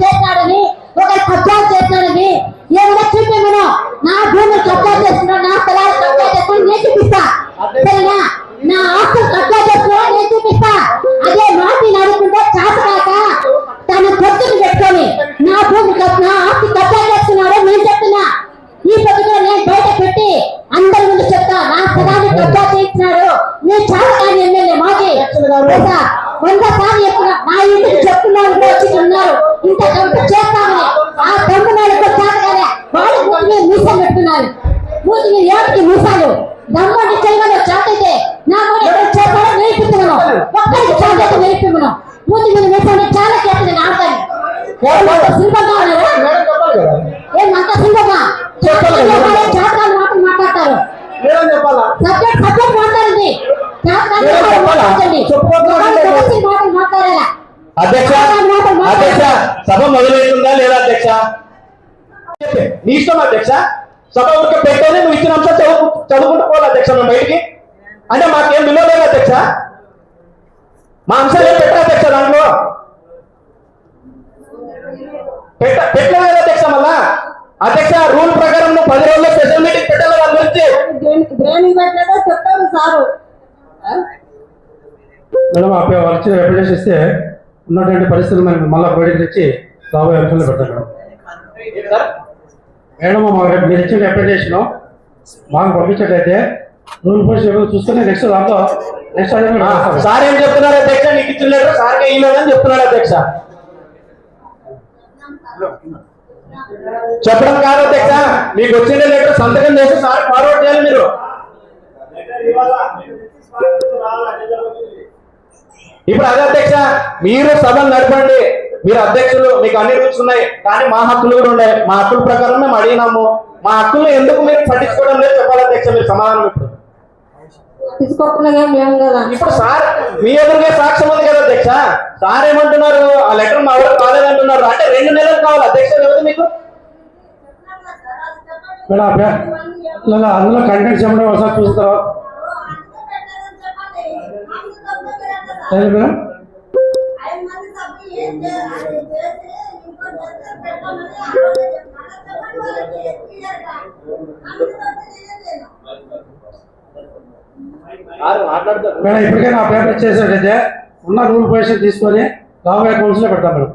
చేస్తాడని ఒక కబ్జా చేస్తాడని ఏమైనా చూపేమనో? నా భూమిని కబ్జా చేస్తున్నా నా మీసాలు. అంటే చేయమని చాతైతే నా చేస్తాడో నేర్పిస్తున్నాను. ఒక్కరికి చాతైతే నేర్పిమ్మను మూతి మీద మీసాలు చాలా చేస్తుంది ఆడతాను. కదా ఏమంతా కదా. చాతకాలు మాటలు మాట్లాడతారు. సబ్జెక్ట్ సబ్జెక్ట్ మాట్లాడండి. అధ్యక్ష అధ్యక్ష సభ మొదలవుతుందా లేదా అధ్యక్ష. నీ ఇష్టం అధ్యక్ష? సభ ఊరికే పెట్టేది నువ్వు ఇచ్చిన అంశం చదువు చదువుకుంటూ పోవాలి అధ్యక్ష మేము బయటికి. అంటే మాకేం విలువ లేదు అధ్యక్ష? మా అంశాలు ఏం పెట్టా అధ్యక్ష దాంట్లో? పెట్ట పెట్టలేదు అధ్యక్ష మళ్ళా? అధ్యక్ష రూల్ ప్రకారం నువ్వు పది రోజుల్లో స్పెషల్ మీటింగ్ పెట్టాలి దాని గురించి దేనికి దేనికి పెట్టలేదో చెప్తాను సారు. మేడం ఆ వాళ్ళు ఇచ్చిన రిప్రజెంటేషన్ ఇస్తే ఉన్నటువంటి పరిస్థితులు మనం మళ్ళీ బయటకు తెచ్చి రాబోయే అంశాలు పెడతాం మేడం? మేడం రేపు మీరు ఇచ్చిన రిప్రజెంటేషన్ మాకు పంపించట్లయితే రూల్ పొజిషన్ చూసుకుని నెక్స్ట్ దాంట్లో నెక్స్ట్ సార్ ఏం చెప్తున్నారు అధ్యక్ష? నీకు ఇచ్చిన లెటర్ సార్కే ఇవ్వలేదని చెప్తున్నాడు అధ్యక్ష. చెప్పడం కాదు అధ్యక్ష. మీకు వచ్చిన లెటర్ సంతకం చేసి సార్ ఫార్వర్డ్ చేయాలి మీరు. ఇప్పుడు అదే అధ్యక్ష మీరు సభను నడపండి. మీరు అధ్యక్షులు మీకు అన్ని రూల్స్ ఉన్నాయి కానీ మా హక్కులు కూడా ఉన్నాయి మా హక్కుల ప్రకారం మేము అడిగినాము. మా హక్కులు ఎందుకు మీరు పట్టించుకోవడం లేదు చెప్పాలి అధ్యక్ష మీరు సమాధానం ఇప్పుడు సార్ మీ ఎదురుగా సాక్ష్యం ఉంది కదా అధ్యక్ష? సార్ ఏమంటున్నారు? ఆ లెటర్ మా ఊరు కాలేదంటున్నారు అంటే రెండు నెలలు కావాలి అధ్యక్ష మీకు? మేడం అందులో కంటెంట్ చెప్పడం ఒకసారి చూస్తారా? మేడం? మేడం ఇప్పటికైనా ఆ పేపర్ ఇచ్చేసినట్టయితే ఉన్న రూల్ పొజిషన్ తీసుకొని రాబోయే కౌన్సిల్లో పెడతాం మేడం.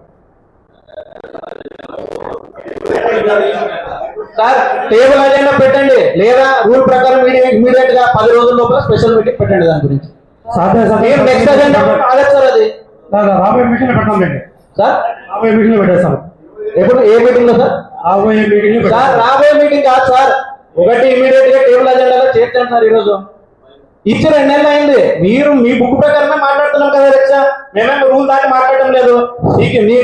సార్ టేబుల్ అజెండా పెట్టండి? లేదా రూల్ ప్రకారం ఇమీడియట్గా పది రోజుల లోపల స్పెషల్ మీటింగ్ పెట్టండి దాని గురించి. సాధ్య నెక్స్ట్ అజెండా కాలేదు సార్ అది. రాబోయే మీటింగ్లో పెడతాం లేండి. సార్? రాబోయే మీటింగ్లో పెట్టేస్తాం. ఎప్పుడు ఏ మీటింగ్లో సార్? రాబోయే మీటింగ్లో సార్ రాబోయే మీటింగ్ కాదు సార్. ఒకటి ఇమీడియట్గా టేబుల్ అజెండాలో చేర్చండి సార్ ఈరోజు. ఇచ్చి రెండు నెలలు అయింది? మీరు మీ బుక్ ప్రకారమే మాట్లాడుతున్నాం కదా రక్ష మేమేం రూల్ దాటి మాట్లాడటం లేదు. నీకు నీ-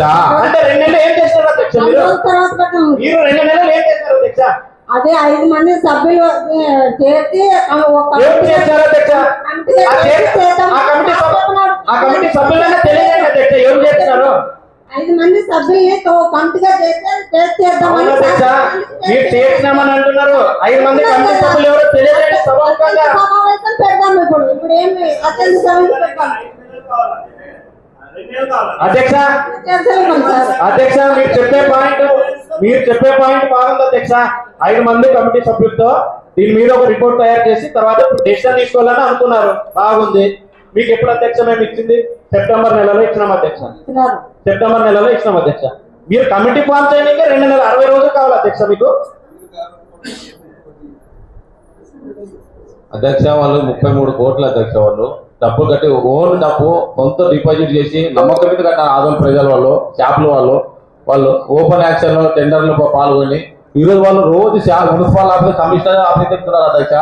ఆ అంటే రెండు నెలలు ఏం చేస్తారు మీరు రెండు నెలలు ఏం చేస్తారు అధ్యక్ష అదే ఐదు మంది సభ్యులు చేర్చి ఆ కమిటీ సభ్యులైనా తెలియజేయండి ఏం చేస్తున్నారు? ఐదు మంది సభ్యుల్ని కమిటీగా చేస్తే చేసి చేద్దామని అవును అధ్యక్ష మీరు చేసినామని అంటున్నారు. ఐదు మంది కమిటీ సభ్యులు ఎవరో సమావేశం పెడదాం ఇప్పుడు. ఇప్పుడు అసెంబ్లీ సభ్యులు పెడతాం? అధ్యక్ష అధ్యక్ష మీరు చెప్పే పాయింట్ మీరు చెప్పే పాయింట్ బాగుంది అధ్యక్ష. ఐదు మంది కమిటీ సభ్యులతో దీని మీద ఒక రిపోర్ట్ తయారు చేసి తర్వాత డెసిషన్ తీసుకోవాలని అనుకున్నారు. బాగుంది. మీకు ఎప్పుడు అధ్యక్ష మేము ఇచ్చింది? సెప్టెంబర్ నెలలో ఇచ్చినాం అధ్యక్ష. సెప్టెంబర్ నెలలో ఇచ్చినాం అధ్యక్ష. మీరు కమిటీ ఫామ్ చేయడానికి రెండు నెలలు అరవై రోజులు కావాలి అధ్యక్ష మీకు. అధ్యక్ష వాళ్ళు ముప్పై మూడు కోట్ల అధ్యక్ష వాళ్ళు. డబ్బు కట్టి ఓన్ డబ్బు సొంత డిపాజిట్ చేసి నమ్మకం మీద కట్టిన ఆదోళ ప్రజల వాళ్ళు షాపుల వాళ్ళు వాళ్ళు ఓపెన్ యాక్షన్లో టెండర్లో పాల్గొని ఈరోజు వాళ్ళు రోజు మున్సిపల్ ఆఫీస్ కమిషనర్ ఆఫీస్ చెప్తున్నారు అధ్యక్ష.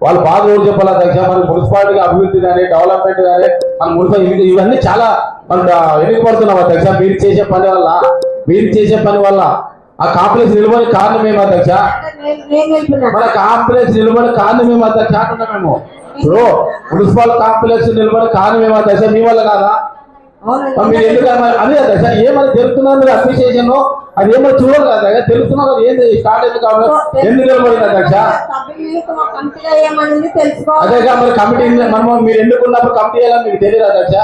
వాళ్ళు బాగా రోజు చెప్పాలి. అధ్యక్ష మన మున్సిపాలిటీ అభివృద్ధి కానీ డెవలప్మెంట్ కానీ మన మున్సిపల్ ఇవి- ఇవన్నీ చాలా మనం వెనుకబడుతున్నాం అధ్యక్ష మీరు చేసే పని వల్ల మీరు చేసే పని వల్ల ఆ కాంప్లెక్స్ నిలబడి కారణం ఏమో అధ్యక్ష మన కాంప్లెక్స్ నిలబడి కారణం మేము అంత చాటున్నా మేము. ఇప్పుడు మున్సిపల్ కాంప్లెక్స్ నిలబడి కారణం మేము దశ మీ వల్ల కాదా. మరి మీరు ఎందుకు? అదే ఏమైనా తెలుస్తున్నారు మీరు అప్రిషియేషన్ అది ఏమైనా చూడాలి కదా తెలుస్తున్నారు ఏంది స్టార్ట్ ఎందుకు కావాలి ఎందుకు నిలబడింది అధ్యక్ష? అదే మరి కమిటీ మనము మీరు ఎన్నుకున్నప్పుడు కమిటీ చేయాలని మీకు తెలియదు అధ్యక్ష?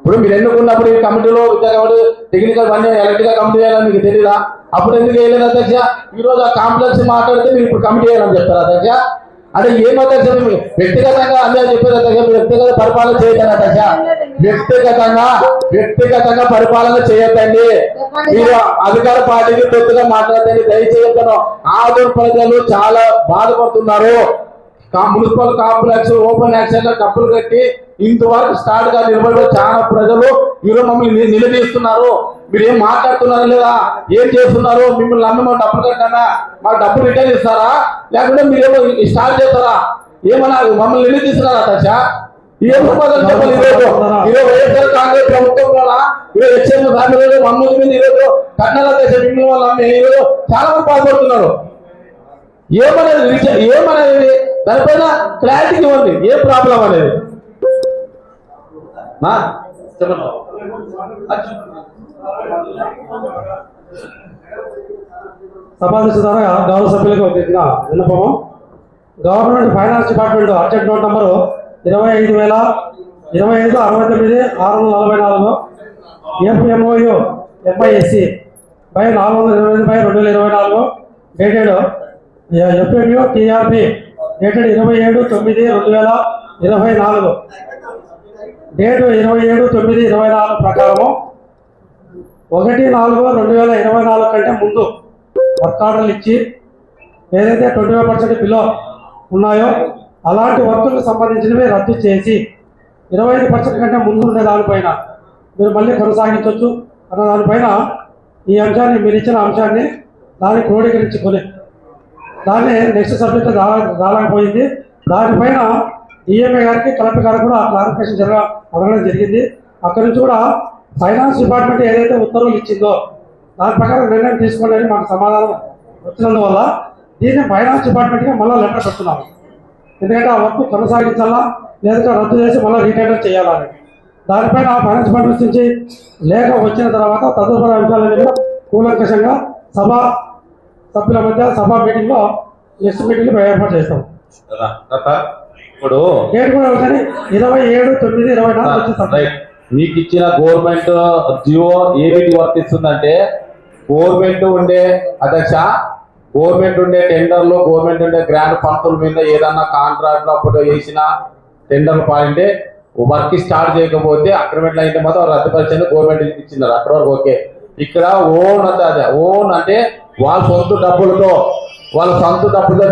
ఇప్పుడు మీరు ఎన్నుకున్నప్పుడు ఈ కమిటీలో కమిటీ టెక్నికల్ అన్ని ఎలక్ట్రికల్ కమిటీ చేయాలని మీకు తెలియదా? అప్పుడు ఎందుకు వేయలేదు అధ్యక్ష? ఈ రోజు ఆ కాంప్లెక్స్ మాట్లాడితే మీరు ఇప్పుడు కమిటీ చేయాలని చెప్తారు అధ్యక్ష? అంటే ఏ అధ్యక్ష వ్యక్తిగతంగా అందరూ చెప్పేది వ్యక్తిగత పరిపాలన చేయొద్దని అధ్యక్ష వ్యక్తిగతంగా వ్యక్తిగతంగా పరిపాలన చేయొద్దండి. మీరు అధికార పార్టీకి పొత్తుగా మాట్లాడదండి దయచేయొద్దను ఆదూర్ ప్రజలు చాలా బాధపడుతున్నారు. మున్సిపల్ కాంప్లెక్స్ ఓపెన్ యాక్షన్ డబ్బులు కట్టి ఇంతవరకు స్టార్ట్గా నిలబడి చాలా ప్రజలు మీరు మమ్మల్ని ని- నిలదీస్తున్నారు. మీరు ఏం మాట్లాడుతున్నారు లేదా? ఏం చేస్తున్నారు? మిమ్మల్ని నమ్మి మా డబ్బులు కట్టానా మాకు డబ్బులు రిటర్న్ ఇస్తారా? లేకుంటే మీరేమో స్టార్ట్ చేస్తారా? ఏమన్నా మమ్మల్ని నిలదీస్తున్నారా దశ ఏం సమాధానం చెప్పాలి ఈరోజు? ఈరోజు వైఎస్ఆర్ కాంగ్రెస్ ప్రభుత్వం వల్ల ఈరోజు హెచ్ఎం ఫ్యామిలీ మమ్మల్ని మీద ఈరోజు కట్నాల దశ మిమ్మల్ని వల్ల మేము ఈరోజు చాలా మంది బాధపడుతున్నారు. ఏమనేది రీచ- ఏమనేది దానిపైన క్లారిటీ ఇవ్వండి. ఏ ప్రాబ్లం అనేది? నా ద్వారా గౌరవ సభ్యులకు ఒక విన్నపము. Government finance department urgent note number ఇరవై ఐదు వేల ఇరవై ఐదు అరవై తొమ్మిది ఆరు వందల నలభై నాలుగు. ఎఫ్ఎంఓయు ఎంఐఎస్సి బై నాలుగు వందల ఇరవై ఐదు బై రెండు వేల ఇరవై నాలుగు. డేటెడ్ ఎఫ్ఎంయు టీఆర్పి డేటెడ్ ఇరవై ఏడు తొమ్మిది రెండు వేల ఇరవై నాలుగు. డేటు ఇరవై ఏడు తొమ్మిది ఇరవై నాలుగు ప్రకారము ఒకటి నాలుగు రెండు వేల ఇరవై నాలుగు కంటే ముందు వర్క్ ఆర్డర్లు ఇచ్చి ఏదైతే ట్వంటీ ఫైవ్ పర్సెంట్ బిలో ఉన్నాయో అలాంటి వర్కులకు సంబంధించినవి రద్దు చేసి ఇరవై ఐదు పర్సెంట్ కంటే ముందు ఉండే దానిపైన మీరు మళ్ళీ కొనసాగించవచ్చు అన్న దానిపైన ఈ అంశాన్ని మీరు ఇచ్చిన అంశాన్ని దాన్ని క్రోడీకరించుకొని దాన్ని నెక్స్ట్ సబ్జెక్ట్ రాలేకపోయింది దానిపైన ఈఎంఐ గారికి కలెక్టర్ గారికి కూడా క్లారిఫికేషన్ జరగ అడగడం జరిగింది. అక్కడి నుంచి కూడా ఫైనాన్స్ డిపార్ట్మెంట్ ఏదైతే ఉత్తర్వులు ఇచ్చిందో దాని ప్రకారం నిర్ణయం తీసుకోండి మాకు సమాధానం వచ్చినందువల్ల దీన్ని ఫైనాన్స్ డిపార్ట్మెంట్కి మళ్ళీ లెటర్ పెడుతున్నాము. ఎందుకంటే ఆ వర్క్ కొనసాగించాలా లేదంటే రద్దు చేసి మళ్ళీ రీటైండర్ చేయాలని. దానిపైన ఆ ఫైనాన్స్ డిపార్ట్మెంట్ నుంచి లేఖ వచ్చిన తర్వాత తదుపరి అంశాలన్నీ కూడా కూలంకషంగా సభ సభ్యుల మధ్య సభ మీటింగ్లో నెక్స్ట్ మీటింగ్ ఏర్పాటు చేస్తాం. ఇప్పుడు డేట్ కూడా ఒకసారి ఇరవై ఏడు తొమ్మిది ఇరవై నాలుగు మీకు ఇచ్చిన గవర్నమెంట్ జియో ఏ వీటికి వర్తిస్తుందంటే గవర్నమెంట్ ఉండే అధ్యక్ష గవర్నమెంట్ ఉండే టెండర్లు గవర్నమెంట్ ఉండే గ్రాండ్ పంపుల మీద ఏదన్నా కాంట్రాక్ట్ అప్పుడు వేసిన టెండర్లు పాయింటే వర్క్ స్టార్ట్ చేయకపోతే అగ్రిమెంట్లు అయితే మాత్రం రద్దుపరిచింది గవర్నమెంట్ ఇచ్చినారు అక్కడ వరకు ఓకే. ఇక్కడ ఓన్ అంటే అదే. ఓన్ అంటే వాళ్ళ సొంత డబ్బులతో వాళ్ళ సొంత డబ్బులతో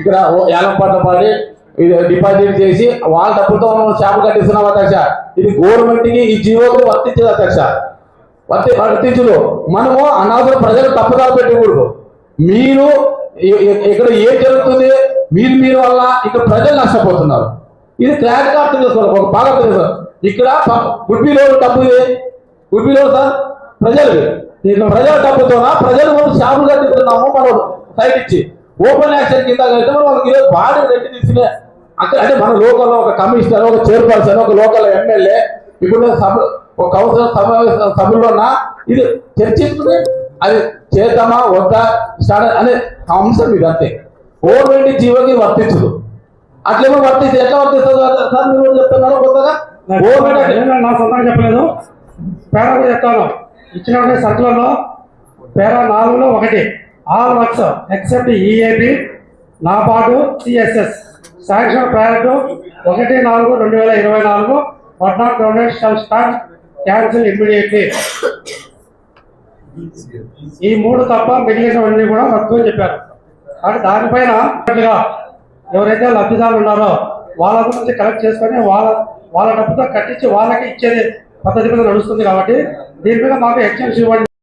ఇక్కడ ఏలం పట్ట పడి ఇది డిపాజిట్ చేసి వాళ్ళ డబ్బులతో మనం చేప కట్టిస్తున్నాం అధ్యక్ష? ఇది గవర్నమెంట్కి ఈ జీవోకి వర్తించదు అధ్యక్ష. వర్తి వర్తించదు. మనము అనవసర ప్రజలు తప్పుదాలు పెట్టకూడదు. మీరు ఇక్కడ ఏం జరుగుతుంది? మీరు మీరు వల్ల ఇక్కడ ప్రజలు నష్టపోతున్నారు. ఇది క్లారిటీ అర్థం చేసుకోవాలి. ఒక బాగా అర్థం చేసుకోవాలి. ఇక్కడ గుడ్బీలో డబ్బు గుడ్బీలో సార్? ప్రజలు ప్రజల డబ్బుతోన? ప్రజలు మనం షాపులు కట్టిస్తున్నాము మనం సైట్ ఇచ్చి. ఓపెన్ యాక్షన్ కింద కడితే మనం వాళ్ళకి ఈరోజు బాడీ రెడ్డి తీసుకునే అక్కడ అంటే మన లోకల్లో ఒక కమిషనర్ ఒక చైర్పర్సన్ ఒక లోకల్ ఎమ్మెల్యే ఇప్పుడు సభ ఒక కౌన్సిలర్ సమావేశ సభలోన ఇది చర్చించుకుని అది చేద్దామా వద్దా స్టార్ట్ అనే అంశం ఇది అంతే. గవర్నమెంట్ జీవోకి వర్తించదు. అట్లేమో వర్తిస్తే ఎట్లా వర్తిస్తుంది? సార్ మీరు చెప్తున్నారు కొత్తగా? నేను నా సొంతంగా చెప్పలేదు. పేరా కూడా చెప్తాను. ఇచ్చినటువంటి సర్కులలో పేరా నాలుగులో ఒకటి. All works except EAP NABARD CSS sanction parrot ఒకటి నాలుగు రెండు వేల ఇరవై నాలుగు. One not donate shall start cancel immediately ఈ మూడు తప్ప మిగిలినవన్నీ కూడా రద్దు అని చెప్పారు. కానీ దానిపైన ఎవరైతే లబ్ధిదారులు ఉన్నారో వాళ్ళ గురించి కలెక్ట్ చేసుకొని వాళ్ళ వాళ్ళ డబ్బుతో కట్టించి వాళ్ళకి ఇచ్చేది పద్ధతి మీద నడుస్తుంది కాబట్టి దీని మీద మాకు ఎక్స్చేంజ్ ఇవ్వండి